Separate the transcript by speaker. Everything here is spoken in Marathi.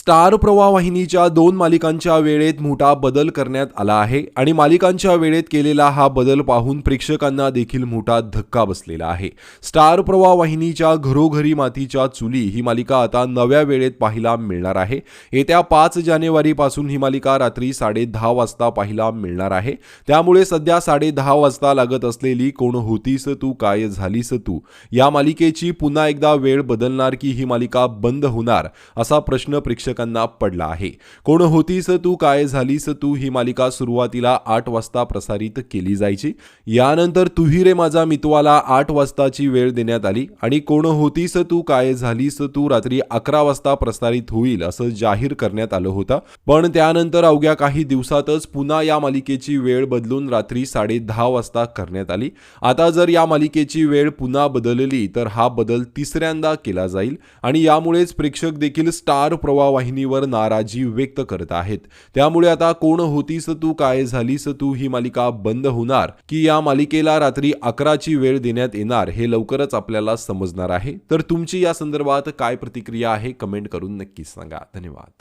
Speaker 1: स्टार प्रवाह वाहिनीच्या दोन मालिकांच्या वेळेत मोठा बदल करण्यात आला आहे आणि मालिकांच्या वेळेत केलेला हा बदल पाहून प्रेक्षकांना देखील मोठा धक्का बसलेला आहे. स्टार प्रवाह वाहिनीच्या घरोघरी मातीच्या चुली ही मालिका आता नव्या वेळेत पाहायला मिळणार आहे. येत्या पाच जानेवारीपासून ही मालिका रात्री साडे दहा वाजता पाहायला मिळणार आहे. त्यामुळे सध्या साडे दहा वाजता लागत असलेली कोण होतीस तू काय झालीस तू या मालिकेची पुन्हा एकदा वेळ बदलणार की ही मालिका बंद होणार असा प्रश्न प्रेक्षकांना पडला आहे. कोण होतीस तू? काय झालीस तू? ही मालिका सुरुवातीला आठ वाजता प्रसारित केली जायची. यानंतर तुही रे माझा मितवाला आठ वाजताची वेळ देण्यात आली. आणि कोण होतीस तू? काय झालीस तू? रात्री अकरा वाजता प्रसारित होईल असं जाहीर करण्यात आलं होतं. पण त्यानंतर अवघ्या काही दिवसातच पुन्हा या मालिकेची वेळ बदलून रात्री साडे दहा वाजता करण्यात आली. आता जर या मालिकेची वेळ पुन्हा बदलली तर हा बदल तिसऱ्यांदा केला जाईल. आणि यामुळेच प्रेक्षक देखील स्टार प्रवाह वाहिनीवर नाराजी व्यक्त करत आहेत. त्यामुळे आता कोण होतीस तू काय झालीस तू ही मालिका बंद होणार? की या मालिकेला रात्री अकराची वेळ देण्यात येणार हे लवकरच आपल्याला समजणार आहे. तर तुमची या संदर्भात काय प्रतिक्रिया आहे कमेंट करून नक्कीच सांगा. धन्यवाद.